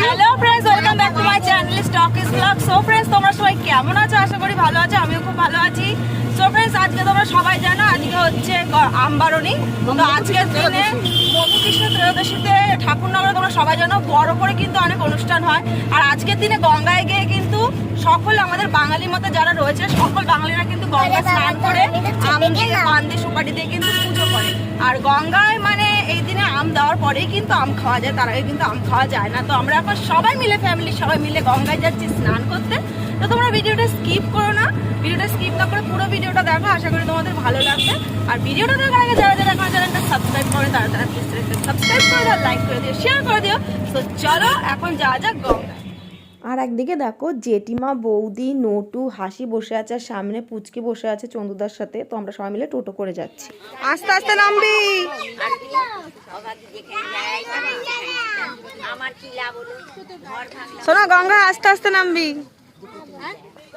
Hello friends welcome back to my channel stock is blog so friends তোমরা সবাই কেমন আছো? আশা করি ভালো আছো আমিও খুব ভালো আছি। আজকে তোমরা সবাই জানো আজকে হচ্ছে আমবারণী। তো আজকের দিনে মধুকৃষ্ণ ত্রয়োদশীতে ঠাকুরনগরে তোমরা সবাই জানো বড় করে কিন্তু অনেক অনুষ্ঠান হয়। আর আজকের দিনে গঙ্গায় গিয়ে কিন্তু সকল আমাদের বাঙালির মধ্যে যারা রয়েছে সকল বাঙালিরা কিন্তু গঙ্গা স্নান করে আম দিয়ে পান দিয়ে সুপারি দিয়ে কিন্তু পুজো করে। আর গঙ্গায় মানে এই দিনে আম দেওয়ার পরেই কিন্তু আম খাওয়া যায় তার আগে কিন্তু আম খাওয়া যায় না। তো আমরা এখন সবাই মিলে ফ্যামিলি সবাই মিলে গঙ্গায় যাচ্ছি স্নান করতে। তো তোমরা ভিডিওটা স্কিপ করো না। ভিডিওটা স্কিপ না করে পুরো ভিডিওটা দেখো। আশা করি তোমাদের ভালো লাগবে। আর ভিডিওটা দেখার আগে যারা যারা এখন চ্যানেলটা সাবস্ক্রাইব করে তারা তারা প্লিজ সাবস্ক্রাইব করে দাও লাইক করে দিও শেয়ার করে দিও। তো চলো, এখন যা যাক গঙ্গায় আর একদিকে দেখো, জেঠিমা, বৌদি, নটু, হাসি বসে আছে, আর সামনে পুচকি বসে আছে চন্দুদার সাথে। তো আমরা সবাই মিলে টোটো করে যাচ্ছি। আস্তে আস্তে, নামবি। শোনা, গঙ্গা, আস্তে আস্তে নামবি।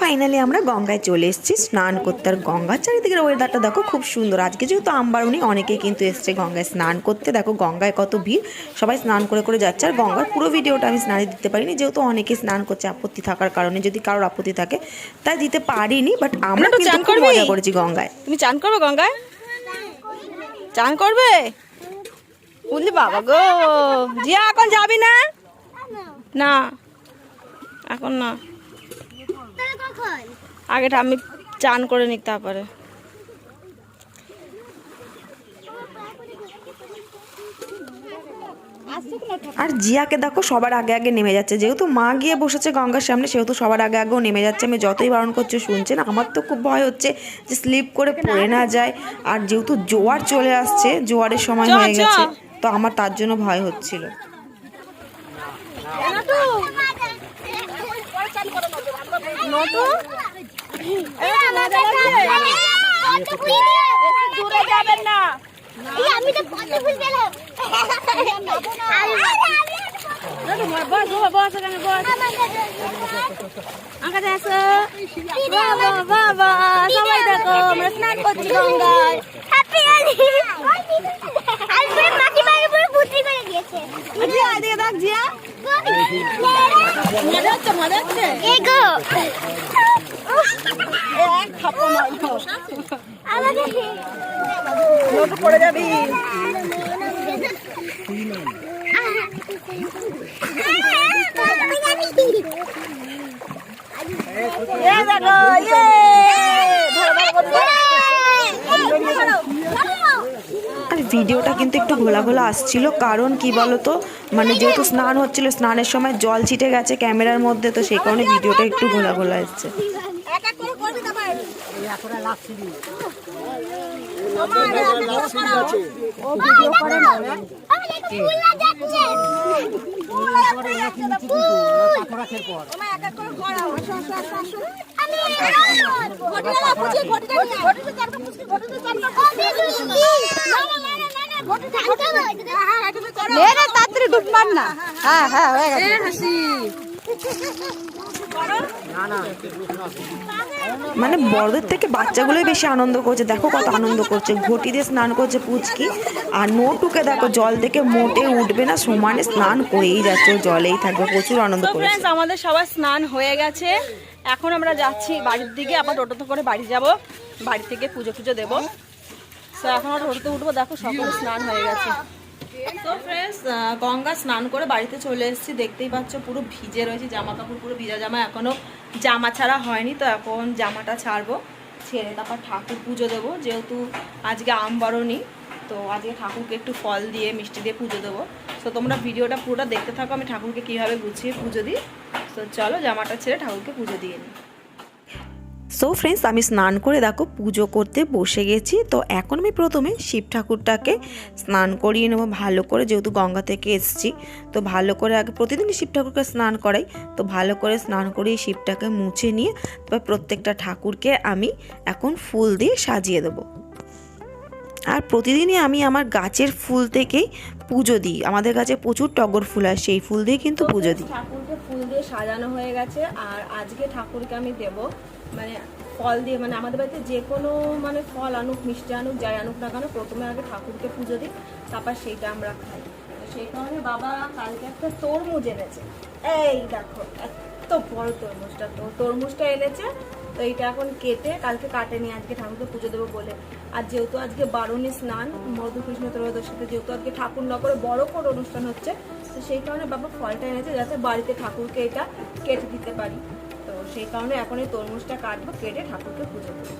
ফাইনালি আমরা গঙ্গায় চলে এসেছি স্নান করতে। আর গঙ্গার চারিদিকের ওয়েদারটা দেখো খুব সুন্দর। আজকে যেহেতু আমবারুনি অনেকেই কিন্তু এসছে গঙ্গায় স্নান করতে। দেখো গঙ্গায় কত ভিড় সবাই স্নান করে করে যাচ্ছে। আর গঙ্গার পুরো ভিডিওটা আমি স্নানে দিতে পারিনি যেহেতু অনেকে স্নান করছে আপত্তি থাকার কারণে যদি কারোর আপত্তি থাকে তাই দিতে পারিনি। বাট আমরা কিন্তু চান খুব করবি? মজা করেছি গঙ্গায়। তুমি চান করবে গঙ্গায়? চান করবে? বুঝলি বাবা গো জিয়া এখন যাবি না? না এখন না। আগেটা আমি চান করে নিই তারপরে আর জিয়াকে দেখো সবার আগে আগে নেমে যাচ্ছে যেহেতু মা গিয়ে বসেছে গঙ্গার সামনে সেহেতু সবার আগে আগেও নেমে যাচ্ছে আমি যতই বারণ করছি শুনছে না আমার তো খুব ভয় হচ্ছে যে স্লিপ করে পড়ে না যায় আর যেহেতু জোয়ার চলে আসছে জোয়ারের সময় হয়ে। গেছে তো আমার তার জন্য ভয় হচ্ছিল দূরে যাবেন না। আমি তো পদ্ম ফুল পেলাম বস বস এখানে বস। আকাশে আসো। বাবা বাবা সবাই দেখো আমরা স্নান করছি গঙ্গায়। হ্যাপি আলি আর পুরো মাটি মারি পুরো পুত্রি করে দিয়েছে জিয়া এদিকে দেখ জিয়া। পড়ে যাবি। ইয়ে। ধরো। ভিডিওটা কিন্তু একটু ঘোলা ঘোলা আসছিল। কারণ কি বলতো? মানে যেহেতু স্নান হচ্ছিল, স্নানের সময় জল ছিটে গেছে ক্যামেরার মধ্যে, তো সেই কারণে ভিডিওটা একটু ঘোলা ঘোলা এসছে দেখো ফুল না যাচ্ছে তোমার এক এক করে করা আসো আসো আসো আসো আমি না তাড়াতাড়ি ডুব মার না। হ্যাঁ হ্যাঁ হয়ে গেছে। হাসি। মানে বড়দের থেকে বাচ্চাগুলোই বেশি আনন্দ করছে। দেখো কত আনন্দ করছে। ঘটি দিয়ে স্নান করছে পুচকি। আর নোটুকে দেখো জল থেকে মোটে উঠবে না। সমানে স্নান করেই যাচ্ছে জলেই থাকবে। প্রচুর আনন্দ করেছে। আমাদের সবার স্নান হয়ে গেছে। এখন আমরা যাচ্ছি বাড়ির দিকে। আবার টোটোতে করে বাড়ি যাব। বাড়ি থেকে পুজো পুজো দেবো। এখন আমরা টোটোতে উঠবো। দেখো, সকলে স্নান হয়ে গেছে। তো ফ্রেন্ডস গঙ্গা স্নান করে বাড়িতে চলে এসেছি। দেখতেই পাচ্ছ, পুরো ভিজে রয়েছে। জামা কাপড় পুরো ভিজা জামা। এখনও জামা ছাড়া হয়নি, তো এখন জামাটা ছাড়বো। ছেড়ে তারপর ঠাকুর পুজো দেবো। যেহেতু আজকে আমবরণী, তো আজকে ঠাকুরকে একটু ফল দিয়ে, মিষ্টি দিয়ে পুজো দেবো। তো তোমরা ভিডিওটা পুরোটা দেখতে থাকো। আমি ঠাকুরকে কীভাবে গুছিয়ে পুজো দিই। তো চলো জামাটা ছেড়ে ঠাকুরকে পুজো দিয়ে নিই। সো ফ্রেন্ডস আমি স্নান করে দেখো, পুজো করতে বসে গেছি। তো এখন আমি প্রথমে শিব ঠাকুরটাকে স্নান করিয়ে নেব ভালো করে, যেহেতু গঙ্গা থেকে এসেছি। তো ভালো করে আগে প্রতিদিনই শিব ঠাকুরকে স্নান করাই। তো ভালো করে স্নান করিয়ে শিবটাকে মুছে নিয়ে, তারপর প্রত্যেকটা ঠাকুরকে আমি এখন ফুল দিয়ে সাজিয়ে দেবো। আর প্রতিদিনই আমি আমার গাছের ফুল থেকেই পুজো দিই। আমাদের গাছে প্রচুর টগর ফুল হয়, সেই ফুল দিয়ে কিন্তু পুজো দিই। ঠাকুরকে ফুল দিয়ে সাজানো হয়ে গেছে, আর আজকে ঠাকুরকে আমি দেব মানে ফল দিয়ে মানে আমাদের বাড়িতে যে কোনো মানে ফল আনুক, মিষ্টি আনুক, যাই আনুক না কেন, প্রথমে আগে ঠাকুরকে পুজো দিই, তারপর সেইটা আমরা খাই। সেই কারণে বাবা কালকে একটা তরমুজ এনেছে। এই দেখো, এত বড় তরমুজটা তো, তরমুজটা এনেছে, তো এইটা এখন কেটে কালকে কাটে নিয়ে আজকে ঠাকুরকে পুজো দেবো বলে। আর যেহেতু আজকে বারণী স্নান, মধুকৃষ্ণ ত্রয়োদশীতে যেহেতু আজকে ঠাকুর নগরে বড় করে অনুষ্ঠান হচ্ছে, তো সেই কারণে বাবা ফলটা এনেছে যাতে বাড়িতে ঠাকুরকে এটা কেটে দিতে পারি। সেই কারণে এখন এই তরমুজটা কাটবো কেটে ঠাকুরকে পুজো দেবো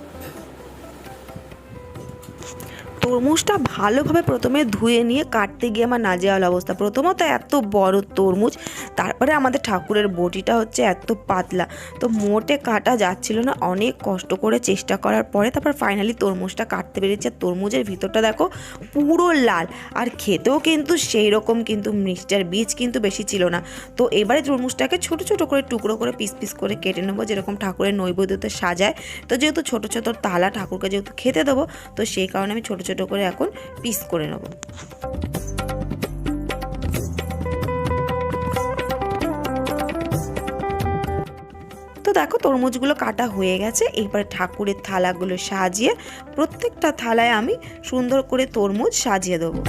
তরমুজটা ভালোভাবে প্রথমে ধুয়ে নিয়ে কাটতে গিয়ে আমার নাজেহাল অবস্থা। প্রথমত এত বড় তরমুজ, তারপরে আমাদের ঠাকুরের বটিটা হচ্ছে এত পাতলা। তো মোটে কাটা যাচ্ছিল না, অনেক কষ্ট করে চেষ্টা করার পরে তারপর ফাইনালি তরমুজটা কাটতে পেরেছি। আর তরমুজের ভিতরটা দেখো পুরো লাল, আর খেতেও কিন্তু সেই রকম কিন্তু মিষ্টার বীজ কিন্তু বেশি ছিল না। তো এবারে তরমুজটাকে ছোট ছোট করে টুকরো করে পিস পিস করে কেটে নেব, যেরকম ঠাকুরের নৈবেদ্যতে সাজায়। তো যেহেতু ছোট ছোট তালা ঠাকুরকে যেহেতু খেতে দেবো, তো সেই কারণে আমি ছোট ছোট করে এখন পিস করে নেব। তো দেখো তরমুজগুলো কাটা হয়ে গেছে এবার ঠাকুরের থালাগুলো সাজিয়ে প্রত্যেকটা থালায় আমি সুন্দর করে তরমুজ সাজিয়ে দেবো।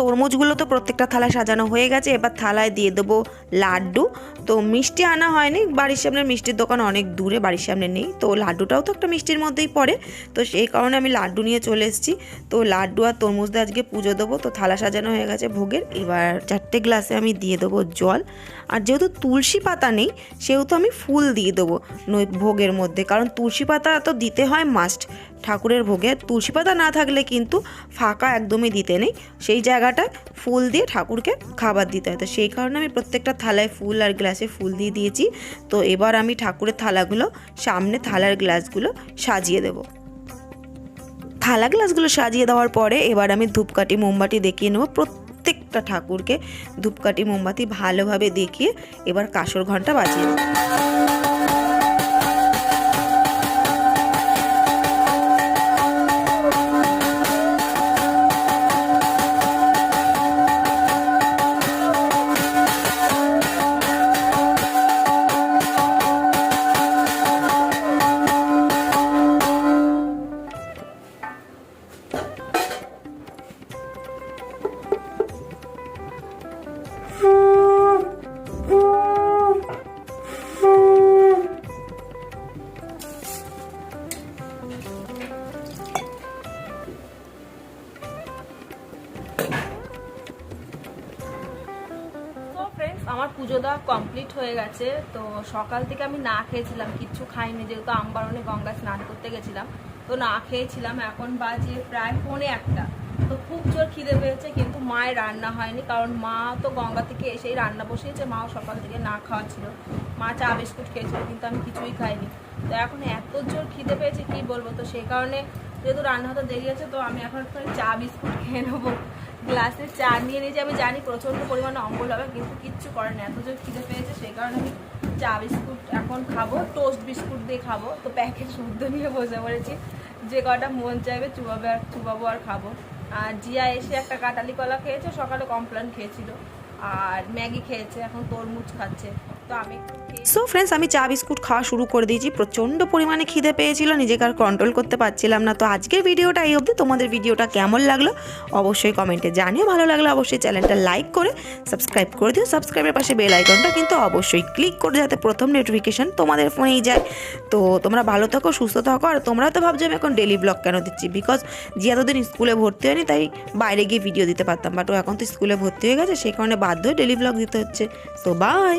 তরমুজগুলো তো প্রত্যেকটা থালায় সাজানো হয়ে গেছে, এবার থালায় দিয়ে দেবো লাড্ডু। তো মিষ্টি আনা হয়নি, বাড়ির সামনে মিষ্টির দোকান অনেক দূরে, বাড়ির সামনে নেই। তো লাড্ডুটাও তো একটা মিষ্টির মধ্যেই পড়ে। তো সেই কারণে আমি লাড্ডু নিয়ে চলে এসেছি। তো লাড্ডু আর তরমুজ দিয়ে আজকে পুজো দেবো। তো থালা সাজানো হয়ে গেছে ভোগের। এবার চারটে গ্লাসে আমি দিয়ে দেবো জল। আর যেহেতু তুলসী পাতা নেই, সেহেতু আমি ফুল দিয়ে দেবো নই, ভোগের মধ্যে। কারণ তুলসী পাতা তো দিতে হয় মাস্ট ঠাকুরের ভোগে। তুলসী পাতা না থাকলে কিন্তু ফাঁকা একদমই দিতে নেই। সেই জায়গাটায় ফুল দিয়ে ঠাকুরকে খাবার দিতে হয়। তো সেই কারণে আমি প্রত্যেকটা থালায় ফুল আর গ্লাসে ফুল দিয়ে দিয়েছি। তো এবার আমি ঠাকুরের থালাগুলো, সামনে থালার গ্লাসগুলো সাজিয়ে দেবো। থালা গ্লাসগুলো সাজিয়ে দেওয়ার পরে এবার আমি ধূপকাঠি, মোমবাতি দেখিয়ে নেব। প্রত্যেকটা ঠাকুরকে ধূপকাঠি, মোমবাতি ভালোভাবে দেখিয়ে এবার কাসর ঘণ্টা বাজিয়ে দেবো। পুজো দেওয়া কমপ্লিট হয়ে গেছে। তো সকাল থেকে আমি না খেয়েছিলাম, কিচ্ছু খাইনি, যেহেতু আমবারণে গঙ্গা স্নান করতে গেছিলাম। তো না খেয়েছিলাম, এখন বাজে প্রায় পৌনে একটা। তো খুব জোর খিদে পেয়েছে, কিন্তু মায়ের রান্না হয়নি, কারণ মা তো গঙ্গা থেকে এসেই রান্না বসিয়েছে, মাও সকাল থেকে না খাওয়া ছিল। মা চা, বিস্কুট খেয়েছিল, কিন্তু আমি কিছুই খাইনি। তো এখন এত জোর খিদে পেয়েছে, কি বলব? তো সেই কারণে যেহেতু রান্না হতে দেরি আছে, তো আমি এখন চা, বিস্কুট খেয়ে নেব। গ্লাসে চা নিয়ে নিয়েছি। আমি জানি প্রচণ্ড পরিমাণে অম্বল হবে, কিন্তু কিচ্ছু করে না এত যে খিদে পেয়েছে, সেই কারণে আমি চা বিস্কুট এখন খাব, টোস্ট বিস্কুট দিয়ে খাব। তো প্যাকেট শুদ্ধ নিয়ে বসে পড়েছি। যে কটা মন চাইবে চুবাবে আর চুবাবো আর খাব। আর জিয়া এসে একটা কাটালি কলা খেয়েছে, সকালে কমপ্লেন খেয়েছিল। আর ম্যাগি খেয়েছে, এখন তরমুজ খাচ্ছে। তো আমি সো ফ্রেন্ডস আমি চা, বিস্কুট খাওয়া শুরু করে দিয়েছি। প্রচণ্ড পরিমাণে খিদে পেয়েছিল, নিজেকে আর কন্ট্রোল করতে পারছিলাম না। তো আজকের ভিডিওটা এই অবধি। তোমাদের ভিডিওটা কেমন লাগল অবশ্যই কমেন্টে জানিও। ভালো লাগল অবশ্যই চ্যানেলটা লাইক করে সাবস্ক্রাইব করে দিও। সাবস্ক্রাইবের পাশে বেল আইকনটা কিন্তু অবশ্যই ক্লিক করে যাতে প্রথম নোটিফিকেশন তোমাদের ফোনেই যায়। তো তোমরা ভালো থাকো, সুস্থ থাকো। আর তোমরা তো ভাবছ আমি এখন ডেলি ব্লগ কেন দিচ্ছি? বিকজ যে এতদিন স্কুলে ভর্তি হয়নি, তাই বাইরে গিয়ে ভিডিও দিতে পারতাম। বাট ও এখন তো স্কুলে ভর্তি হয়ে গেছে, সেই কারণে বাধ্য ডেলি ব্লগ দিতে হচ্ছে। So by